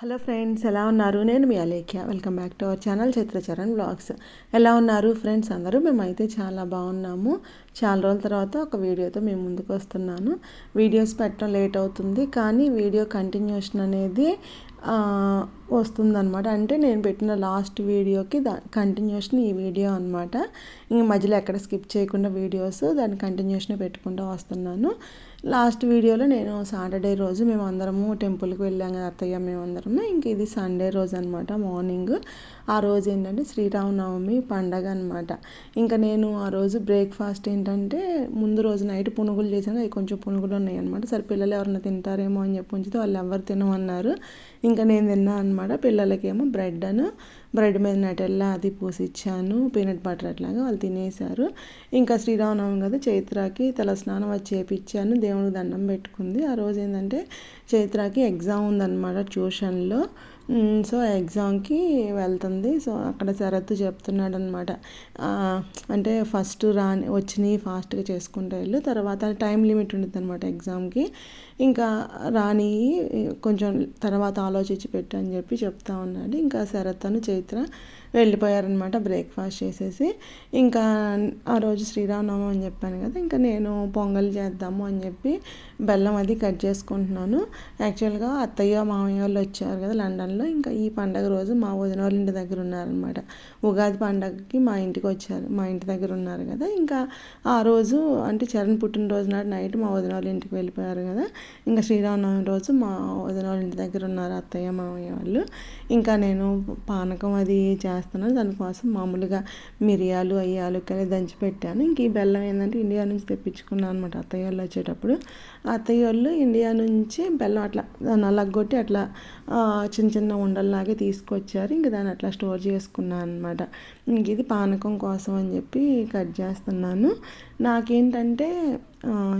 Hello friends ఎలా ఉన్నారు? నేను మీ Alekhya. Welcome back to our channel Chitracharan blogs ఎలా ఉన్నారు ఫ్రెండ్స్? అందరూ మేమైతే చాలా బాగున్నాము. చాలా రోజుల తర్వాత ఒక వీడియోతో మేము ముందుకు వస్తున్నాను. వీడియోస్ పెట్టడం లేట్ అవుతుంది కానీ వీడియో కంటిన్యూషన్ అనేది వస్తుందన్నమాట. అంటే నేను పెట్టిన లాస్ట్ వీడియోకి దా కంటిన్యూషన్ ఈ వీడియో అనమాట ఇంక మధ్యలో ఎక్కడ స్కిప్ చేయకుండా వీడియోస్ దాని కంటిన్యూషన్ పెట్టుకుంటూ వస్తున్నాను. లాస్ట్ వీడియోలో నేను సాటర్డే రోజు మేము అందరము టెంపుల్కి వెళ్ళాం కదా అత్తయ్య మేమందరము. ఇంక ఇది సండే రోజు అనమాట మార్నింగ్. ఆ రోజు ఏంటంటే శ్రీరామనవమి పండగ అనమాట ఇంకా నేను ఆ రోజు బ్రేక్ఫాస్ట్ ఏంటంటే ముందు రోజు నైట్ పునుగులు చేశాను. అవి కొంచెం పునుగులు ఉన్నాయి అనమాట సరే పిల్లలు ఎవరైనా తింటారేమో అని చెప్పి ఉంచితే వాళ్ళు ఎవరు తినమన్నారు. ఇంకా నేను తిన్నాను అనమాట పిల్లలకేమో బ్రెడ్ అను బ్రెడ్ మీద నటెల్లా అది పూసి ఇచ్చాను పీనట్ బటర్ అట్లాగా వాళ్ళు తినేశారు ఇంకా శ్రీరామనవమి కదా చైత్రాకి తల స్నానం వచ్చి చేపించాను దేవుడికి దండం పెట్టుకుంది. ఆ రోజు ఏంటంటే చైత్రాకి ఎగ్జామ్ ఉందన్నమాట ట్యూషన్లో. సో ఎగ్జామ్కి వెళ్తుంది. సో అక్కడ శరత్ చెప్తున్నాడు అనమాట అంటే ఫస్ట్ రాని వచ్చినాయి ఫాస్ట్గా చేసుకుంటూ వెళ్ళు. తర్వాత టైం లిమిట్ ఉంటుంది అనమాట ఎగ్జామ్కి. ఇంకా రాని కొంచెం తర్వాత ఆలోచించి పెట్టు అని చెప్పి చెప్తా ఉన్నాడు. ఇంకా శరత్ అను చైత్ర వెళ్ళిపోయారనమాట బ్రేక్ఫాస్ట్ చేసేసి. ఇంకా ఆ రోజు శ్రీరామనవమి అని చెప్పాను కదా ఇంకా నేను పొంగల్ చేద్దాము అని చెప్పి బెల్లం అది కట్ చేసుకుంటున్నాను. యాక్చువల్గా అత్తయ్య మామయ్య వాళ్ళు వచ్చారు కదా లండన్లో ఇంకా ఈ పండగ రోజు మా వదిన వాళ్ళ ఇంటి దగ్గర ఉన్నారనమాట ఉగాది పండగకి మా ఇంటికి వచ్చారు మా ఇంటి దగ్గర ఉన్నారు కదా. ఇంకా ఆ రోజు అంటే చరణ్ పుట్టినరోజు నాడు నైట్ మా వదిన వాళ్ళ ఇంటికి వెళ్ళిపోయారు కదా. ఇంకా శ్రీరామనవమి రోజు మా వదిన వాళ్ళ ఇంటి దగ్గర ఉన్నారు అత్తయ్య మామయ్య వాళ్ళు. ఇంకా నేను పానకం అది చేస్తున్నాను. దానికోసం మామూలుగా మిరియాలు అవి యాలక్కలు దంచి పెట్టాను ఇంక ఈ బెల్లం ఏంటంటే ఇండియా నుంచి తెప్పించుకున్నాను అనమాట అత్తయ్య వాళ్ళు వచ్చేటప్పుడు. అత్తయ్య వాళ్ళు ఇండియా నుంచి బెల్లం అట్లా నల్లగొట్టి అట్లా చిన్న చిన్న ఉండల్లాగే తీసుకొచ్చారు. ఇంక దాన్ని అట్లా స్టోర్ చేసుకున్నాను అనమాట ఇంక ఇది పానకం కోసం అని చెప్పి కట్ చేస్తున్నాను. నాకేంటంటే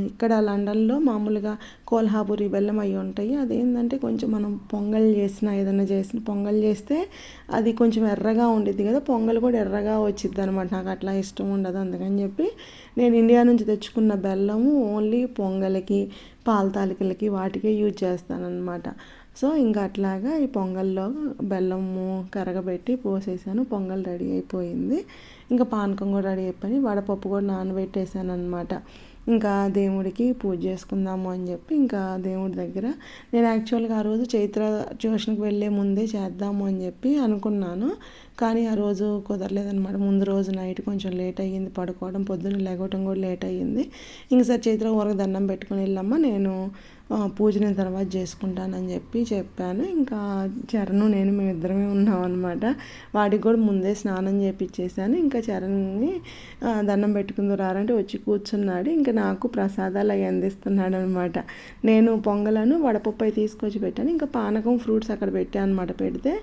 ఇక్కడ లండన్లో మామూలుగా కోల్హాపూరి బెల్లం అవి ఉంటాయి. అదేంటంటే కొంచెం మనం పొంగల్ చేసిన ఏదైనా చేసిన పొంగల్ చేస్తే అది కొంచెం ఎర్రగా ఉండిద్ది కదా పొంగల్ కూడా ఎర్రగా వచ్చిద్ది అనమాట నాకు అట్లా ఇష్టం ఉండదు అందుకని చెప్పి నేను ఇండియా నుంచి తెచ్చుకున్న బెల్లము ఓన్లీ పొంగల్కి పాలతాలికలకి వాటికే యూజ్ చేస్తానన్నమాట. సో ఇంకా అట్లాగా ఈ పొంగల్లో బెల్లము కరగబెట్టి పోసేసాను. పొంగల్ రెడీ అయిపోయింది. ఇంకా పానకం కూడా రెడీ అయిపోయి వడపప్పు కూడా నానబెట్టేసాను అనమాట ఇంకా దేవుడికి పూజ చేసుకుందాము అని చెప్పి ఇంకా దేవుడి దగ్గర నేను యాక్చువల్గా ఆ రోజు చైత్ర ట్యూషన్కి వెళ్ళే ముందే చేద్దాము అని చెప్పి అనుకున్నాను. కానీ ఆ రోజు కుదరలేదనమాట ముందు రోజు నైట్ కొంచెం లేట్ అయ్యింది. పడుకోవడం పొద్దున్న లేకోవడం కూడా లేట్ అయ్యింది. ఇంక సార్ చైత్ర ఊరకు దండం పెట్టుకుని వెళ్ళమ్మా నేను పూజని తర్వాత చేసుకుంటానని చెప్పి చెప్పాను. ఇంకా చరణ్ నేను మేము ఇద్దరమే ఉన్నాం అనమాట వాడికి కూడా ముందే స్నానం చేపించేసాను ఇంకా చరణ్ని దండం పెట్టుకుందూ రారంటే వచ్చి కూర్చున్నాడు. ఇంకా నాకు ప్రసాదాలు అవి అందిస్తున్నాడు అనమాట నేను పొంగలను వడపప్పు తీసుకొచ్చి పెట్టాను. ఇంకా పానకం ఫ్రూట్స్ అక్కడ పెట్టాను అనమాట పెడితే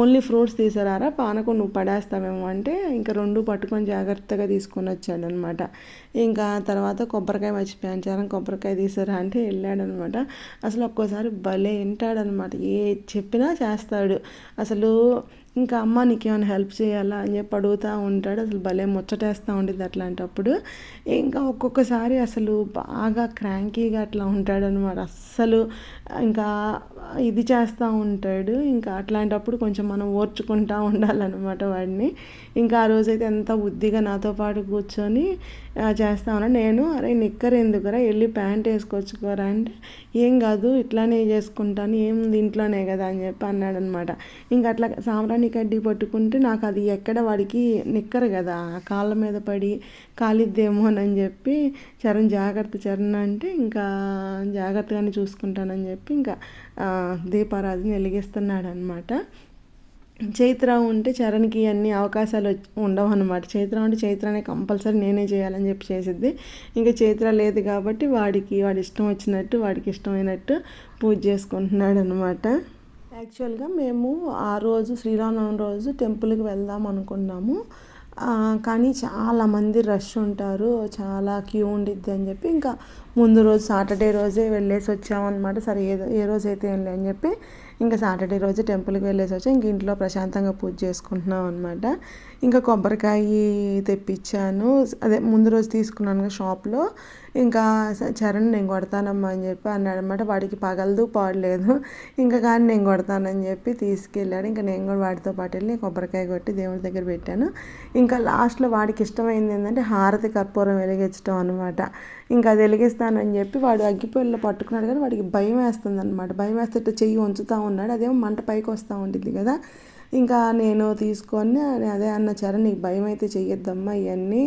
ఓన్లీ ఫ్రూట్స్ తీసారా పానకం నువ్వు పడేస్తావేమో అంటే ఇంకా రెండు పట్టుకొని జాగ్రత్తగా తీసుకొని వచ్చాడు అనమాట ఇంకా తర్వాత కొబ్బరికాయ మర్చిపోయాను చాలా కొబ్బరికాయ తీసారా అంటే వెళ్ళాడనమాట. అనమాట అసలు ఒక్కోసారి భలే వింటాడనమాట. ఏ చెప్పినా చేస్తాడు. అసలు ఇంకా అమ్మ నీకేమైనా హెల్ప్ చేయాలా అని చెప్పి అడుగుతూ ఉంటాడు. అసలు భలే ముచ్చటేస్తూ ఉండేది అట్లాంటప్పుడు. ఇంకా ఒక్కొక్కసారి అసలు బాగా క్రాంకీగా అట్లా ఉంటాడనమాట అస్సలు ఇంకా ఇది చేస్తూ ఉంటాడు. ఇంకా అట్లాంటప్పుడు కొంచెం మనం ఓర్చుకుంటూ ఉండాలన్నమాట వాడిని. ఇంకా ఆ రోజైతే ఎంత బుద్ధిగా నాతో పాటు కూర్చొని చేస్తా ఉన్నా. నేను అరే నిక్కర్ ఎందుకురా? వెళ్ళి ప్యాంట్ వేసుకొచ్చుకోరా? అంటే ఏం కాదు ఇట్లానే చేసుకుంటాను. ఏముంది ఇంట్లోనే కదా అని చెప్పి అన్నాడనమాట ఇంకా అట్లా సాంబ్రాణి కడ్డి పట్టుకుంటే నాకు అది ఎక్కడ వాడికి నిక్కరు కదా. కాళ్ళ మీద పడి కాలిద్దేమో అని చెప్పి చరణ్ జాగ్రత్త చరణ్ అంటే ఇంకా జాగ్రత్తగానే చూసుకుంటానని చెప్పి ఇంకా దీపారాజుని వెలిగిస్తున్నాడు అనమాట చైత్ర ఉంటే చరణ్కి అన్ని అవకాశాలు ఉండవు అనమాట చైత్ర ఉంటే చైత్రనే కంపల్సరీ నేనే చేయాలని చెప్పి చేసిద్ది. ఇంకా చైత్ర లేదు కాబట్టి వాడికి వాడి ఇష్టం వచ్చినట్టు వాడికి ఇష్టమైనట్టు పూజ చేసుకుంటున్నాడు అనమాట యాక్చువల్గా మేము ఆ రోజు శ్రీరామనవమి రోజు టెంపుల్కి వెళ్దాం అనుకున్నాము. కానీ చాలామంది రష్ ఉంటారు. చాలా క్యూ ఉండిద్ది అని చెప్పి ఇంకా ముందు రోజు సాటర్డే రోజే వెళ్ళేసి వచ్చామన్నమాట సరే ఏ ఏ రోజు అయితే వెళ్ళి అని చెప్పి ఇంకా సాటర్డే రోజు టెంపుల్కి వెళ్ళేసి వచ్చి. ఇంక ఇంట్లో ప్రశాంతంగా పూజ చేసుకుంటున్నాం అనమాట ఇంకా కొబ్బరికాయ తెప్పించాను. అదే ముందు రోజు తీసుకున్నాను షాప్లో. ఇంకా చరణ్ నేను కొడతానమ్మా అని చెప్పి అన్నాడు అనమాట వాడికి పగలదు పాడలేదు. ఇంకా కానీ నేను కొడతానని చెప్పి తీసుకెళ్ళాడు. ఇంకా నేను కూడా వాడితో పాటు వెళ్ళి కొబ్బరికాయ కొట్టి దేవుడి దగ్గర పెట్టాను. ఇంకా లాస్ట్లో వాడికి ఇష్టమైంది ఏంటంటే హారతి కర్పూరం వెలిగించడం అనమాట ఇంకా అది చేస్తానని చెప్పి వాడు అగ్గిపొయ్యిలో పట్టుకున్నాడు కానీ వాడికి భయం వేస్తుంది అనమాట భయం వేస్తే చెయ్యి ఉంచుతూ ఉన్నాడు. అదేమో మంట పైకి వస్తూ ఉంటుంది కదా. ఇంకా నేను తీసుకొని అదే అన్న చరణ్ నీకు భయం అయితే చెయ్యొద్దమ్మా ఇవన్నీ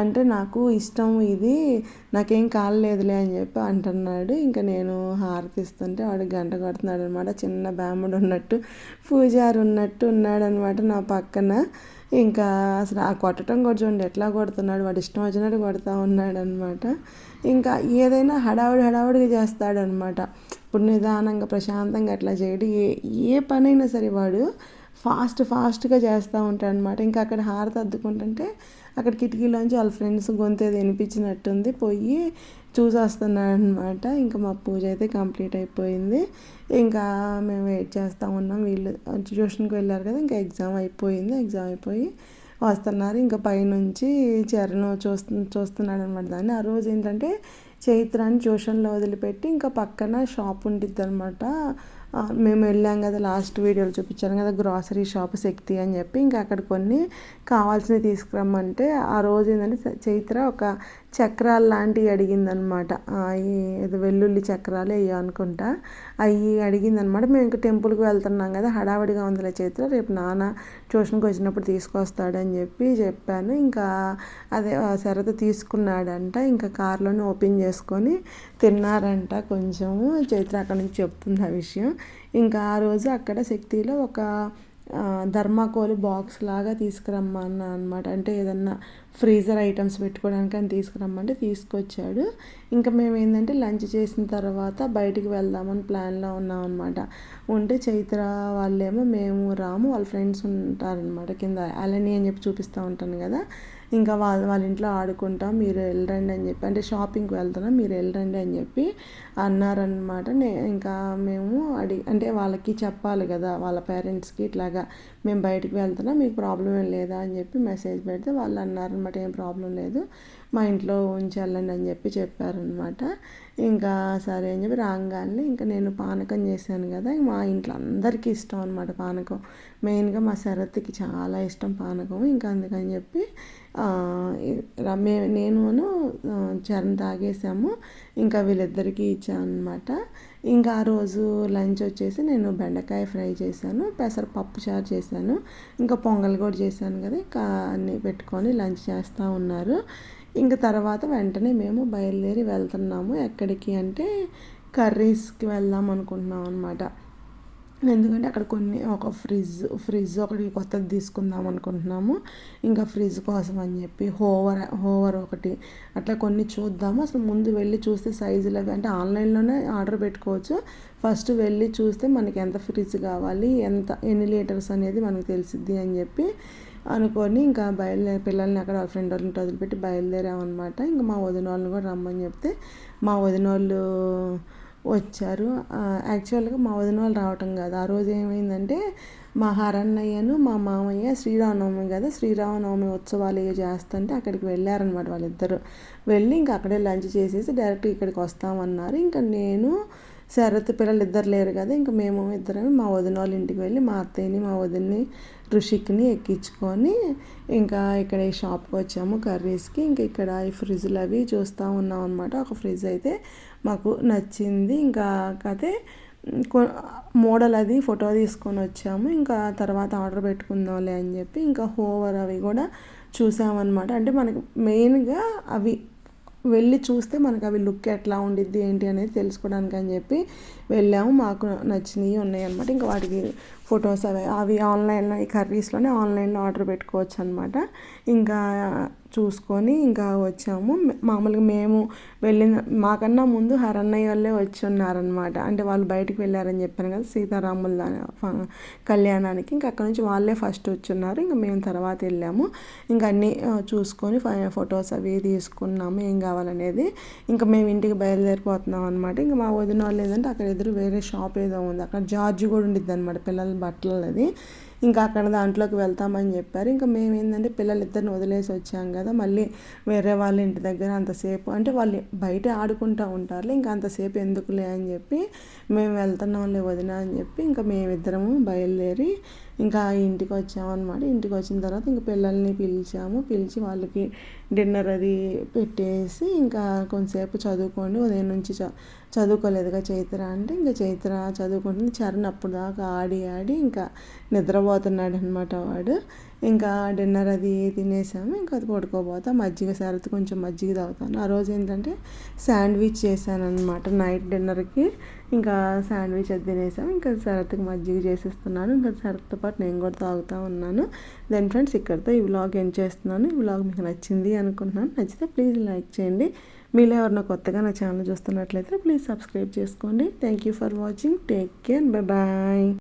అంటే నాకు ఇష్టం ఇది నాకేం కాలేదులే అని చెప్పి అంటున్నాడు. ఇంకా నేను హారతిస్తుంటే వాడు గంట కొడుతున్నాడు అనమాట చిన్న బ్రాహ్మడు ఉన్నట్టు పూజారు ఉన్నట్టు ఉన్నాడు అనమాట నా పక్కన. ఇంకా అసలు ఆ కొట్టడం కూడా చూడండి ఎట్లా కొడుతున్నాడు వాడు ఇష్టం వచ్చినట్టు కొడుతూ ఉన్నాడు అనమాట ఇంకా ఏదైనా హడావుడి హడావుడిగా చేస్తాడనమాట ఇప్పుడు నిదానంగా ప్రశాంతంగా అట్లా చేయడు. ఏ ఏ పనైనా సరే వాడు ఫాస్ట్ ఫాస్ట్గా చేస్తూ ఉంటాడు అనమాట ఇంకా అక్కడ హారతి అద్దుకుంటుంటే అక్కడ కిటికీలోంచి వాళ్ళ ఫ్రెండ్స్ గొంతేది వినిపించినట్టుంది. పోయి చూసేస్తున్నాడనమాట ఇంకా మా పూజ అయితే కంప్లీట్ అయిపోయింది. ఇంకా మేము వెయిట్ చేస్తూ ఉన్నాం. వీళ్ళు ట్యూషన్కి వెళ్ళారు కదా ఇంకా ఎగ్జామ్ అయిపోయింది. ఎగ్జామ్ అయిపోయి వస్తున్నారు. ఇంకా పైనుంచి చరణ్ చూస్తు చూస్తున్నాడు అనమాట దాన్ని. ఆ రోజు ఏంటంటే చైత్రాన్ని ట్యూషన్లో వదిలిపెట్టి ఇంకా పక్కన షాప్ ఉంటుంది అనమాట మేము వెళ్ళాం కదా లాస్ట్ వీడియోలో చూపించాను కదా గ్రాసరీ షాప్ శక్తి అని చెప్పి. ఇంకా అక్కడ కొన్ని కావాల్సినవి తీసుకురమ్మంటే ఆ రోజు ఏంటంటే చైత్ర ఒక చక్రాలు లాంటివి అడిగిందనమాట. ఇది వెల్లుల్లి చక్రాలు అయ్యో అనుకుంటా. అవి అడిగిందనమాట. మేము ఇంకా టెంపుల్కి వెళ్తున్నాం కదా హడావిడిగా ఉందిలే చైత్ర రేపు నాన్న ట్యూషన్కి వచ్చినప్పుడు తీసుకొస్తాడని చెప్పి చెప్పాను. ఇంకా అదే శరత తీసుకున్నాడంట. ఇంకా కార్లోనే ఓపెన్ చేసుకొని తిన్నారంట కొంచెము. చైత్ర అక్కడ నుంచి చెప్తుంది ఆ విషయం. ఇంకా ఆ రోజు అక్కడ శక్తిలో ఒక ధర్మాకోల్ బాక్స్ లాగా తీసుకురమ్మన్నా అనమాట అంటే ఏదన్నా ఫ్రీజర్ ఐటమ్స్ పెట్టుకోవడానికి అని తీసుకురమ్మంటే తీసుకొచ్చాడు. ఇంకా మేము ఏంటంటే లంచ్ చేసిన తర్వాత బయటికి వెళ్దామని ప్లాన్లో ఉన్నాం అనమాట ఉంటే చైత్ర వాళ్ళేమో మేము రాము వాళ్ళ ఫ్రెండ్స్ ఉంటారనమాట కింద. అలని అని చెప్పి చూపిస్తూ ఉంటాను కదా. ఇంకా వాళ్ళ వాళ్ళ ఇంట్లో ఆడుకుంటాం మీరు వెళ్ళరండి అని చెప్పి. అంటే షాపింగ్కి వెళ్తున్నాం మీరు వెళ్ళరండి అని చెప్పి అన్నారనమాట నే ఇంకా మేము అడి అంటే వాళ్ళకి చెప్పాలి కదా వాళ్ళ పేరెంట్స్కి ఇట్లాగా మేము బయటికి వెళ్తున్నాం మీకు ప్రాబ్లం ఏం లేదా అని చెప్పి మెసేజ్ పెడితే వాళ్ళు అన్నారు అనమాట ఏం ప్రాబ్లం లేదు. మా ఇంట్లో ఉంచాలండి అని చెప్పి చెప్పారనమాట ఇంకా సరే అని చెప్పి రాగానే ఇంకా నేను పానకం చేశాను కదా మా ఇంట్లో అందరికీ ఇష్టం అనమాట పానకం. మెయిన్గా మా శరత్కి చాలా ఇష్టం పానకం. ఇంకా అందుకని చెప్పి మే నేనును చరణ్ తాగేసాము ఇంకా వీళ్ళిద్దరికీ ఇచ్చాను అనమాట ఇంకా ఆ రోజు లంచ్ వచ్చేసి నేను బెండకాయ ఫ్రై చేశాను పెసరపప్పు చారు చేశాను ఇంకా పొంగల్ కూడా చేశాను కదా ఇంకా అన్నీ పెట్టుకొని లంచ్ చేస్తూ ఉన్నారు. ఇంక తర్వాత వెంటనే మేము బయలుదేరి వెళ్తున్నాము. ఎక్కడికి అంటే కర్రీస్కి వెళ్దాం అనుకుంటున్నాం అనమాట ఎందుకంటే అక్కడ కొన్ని ఒక ఫ్రిడ్జ్ ఫ్రిడ్జ్ ఒకటి కొత్తది తీసుకుందాం అనుకుంటున్నాము. ఇంకా ఫ్రిడ్జ్ కోసం అని చెప్పి హోవర్ హోవర్ ఒకటి అట్లా కొన్ని చూద్దాము. అసలు ముందు వెళ్ళి చూస్తే సైజులు అవి అంటే ఆన్లైన్లోనే ఆర్డర్ పెట్టుకోవచ్చు. ఫస్ట్ వెళ్ళి చూస్తే మనకి ఎంత ఫ్రిడ్జ్ కావాలి ఎంత ఎన్ని లీటర్స్ అనేది మనకు తెలిసిద్ది అని చెప్పి అనుకొని ఇంకా బయలుదేరి పిల్లల్ని అక్కడ వాళ్ళ ఫ్రెండ్ వాళ్ళని వదిలిపెట్టి బయలుదేరామన్నమాట. ఇంకా మా వదిన వాళ్ళని కూడా రమ్మని చెప్తే మా వదిన వాళ్ళు వచ్చారు. యాక్చువల్గా మా వదిన వాళ్ళు రావటం కాదు. ఆ రోజు ఏమైందంటే మా హరన్నయ్యను మా మామయ్య శ్రీరామనవమి కదా శ్రీరామనవమి ఉత్సవాలు చేస్తుంటే అక్కడికి వెళ్ళారనమాట వాళ్ళిద్దరు. వెళ్ళి ఇంకా అక్కడే లంచ్ చేసేసి డైరెక్ట్ ఇక్కడికి వస్తామన్నారు. ఇంకా నేను శరత్ పిల్లలు ఇద్దరు లేరు కదా ఇంకా మేము ఇద్దరం మా వదిన వాళ్ళ ఇంటికి వెళ్ళి మా అత్తయ్యని మా వదిన్ని ఋషిక్ని ఎక్కించుకొని ఇంకా ఇక్కడ ఈ షాప్కి వచ్చాము కర్రీస్కి. ఇంకా ఇక్కడ ఈ ఫ్రిడ్జ్లు అవి చూస్తూ ఉన్నాం అనమాట ఒక ఫ్రిడ్జ్ అయితే మాకు నచ్చింది. ఇంకా కతే మోడల్ అది ఫోటో తీసుకొని వచ్చాము. ఇంకా తర్వాత ఆర్డర్ పెట్టుకుందాంలే అని చెప్పి ఇంకా హోవర్ అవి కూడా చూసామన్నమాట. అంటే మనకి మెయిన్గా అవి వెళ్ళి చూస్తే మనకు అవి లుక్ ఎట్లా ఉండిద్ది ఏంటి అనేది తెలుసుకోవడానికి అని చెప్పి వెళ్ళాము. మాకు నచ్చినవి ఉన్నాయి అనమాట ఇంకా వాటికి ఫొటోస్ అవి అవి ఆన్లైన్లో ఈ కర్రీస్లోనే ఆన్లైన్లో ఆర్డర్ పెట్టుకోవచ్చు అనమాట ఇంకా చూసుకొని ఇంకా వచ్చాము. మామూలుగా మేము వెళ్ళిన మాకన్నా ముందు హరన్నయ్య వాళ్ళే వచ్చి ఉన్నారనమాట అంటే వాళ్ళు బయటకు వెళ్ళారని చెప్పాను కదా సీతారాముల కళ్యాణానికి. ఇంకా అక్కడ నుంచి వాళ్ళే ఫస్ట్ వచ్చున్నారు ఇంకా మేము తర్వాత వెళ్ళాము. ఇంకా అన్నీ చూసుకొని ఫొటోస్ అవి తీసుకున్నాము. ఏం కావాలనేది. ఇంకా మేము ఇంటికి బయలుదేరిపోతున్నాం అనమాట ఇంకా మా వదిన వాళ్ళు ఏంటంటే అక్కడ ఎదురు వేరే షాప్ ఏదో ఉంది. అక్కడ జార్జి కూడా ఉండిద్ది అనమాట పిల్లల బట్టలు అది ఇంకా అక్కడ దాంట్లోకి వెళ్తామని చెప్పారు. ఇంకా మేము ఏంటంటే పిల్లలు ఇద్దరిని వదిలేసి వచ్చాం కదా మళ్ళీ వేరే వాళ్ళ ఇంటి దగ్గర అంతసేపు అంటే వాళ్ళు బయట ఆడుకుంటూ ఉంటారు ఇంకా అంతసేపు ఎందుకులే అని చెప్పి మేము వెళ్తున్నాంలే వదిన అని చెప్పి ఇంకా మేమిద్దరము బయలుదేరి ఇంకా ఇంటికి వచ్చామన్నమాట ఇంటికి వచ్చిన తర్వాత ఇంకా పిల్లల్ని పిలిచాము. పిలిచి వాళ్ళకి డిన్నర్ అది పెట్టేసి ఇంకా కొంతసేపు చదువుకోండి ఉదయం నుంచి చ చదువుకోలేదుగా చైత్ర అంటే ఇంకా చైత్ర చదువుకుంటుంది. చరణ్ అప్పుడు దాకా ఆడి ఆడి ఇంకా నిద్రపోతున్నాడు అనమాట వాడు. ఇంకా డిన్నర్ అది తినేసాము. ఇంకా అది పడుకోబోతా. మజ్జిగ సరత్ కొంచెం మజ్జిగ తాగుతాను. ఆ రోజు ఏంటంటే శాండ్విచ్ చేశాను అనమాట నైట్ డిన్నర్కి. ఇంకా శాండ్విచ్ అది తినేసాము. ఇంకా శరత్కి మజ్జిగ చేసేస్తున్నాను. ఇంకా శరత్తో పాటు నేను కూడా తాగుతూ ఉన్నాను. దెన్ ఫ్రెండ్స్ ఇక్కడితో ఈ వ్లాగ్ ఎండ్ చేస్తున్నాను. ఈ వ్లాగ్ మీకు నచ్చింది అనుకుంటున్నాను. నచ్చితే ప్లీజ్ లైక్ చేయండి. మీలో ఎవరైనా కొత్తగా నా ఛానల్ చూస్తున్నట్లయితే ప్లీజ్ సబ్స్క్రైబ్ చేసుకోండి. Thank you for watching take care bye bye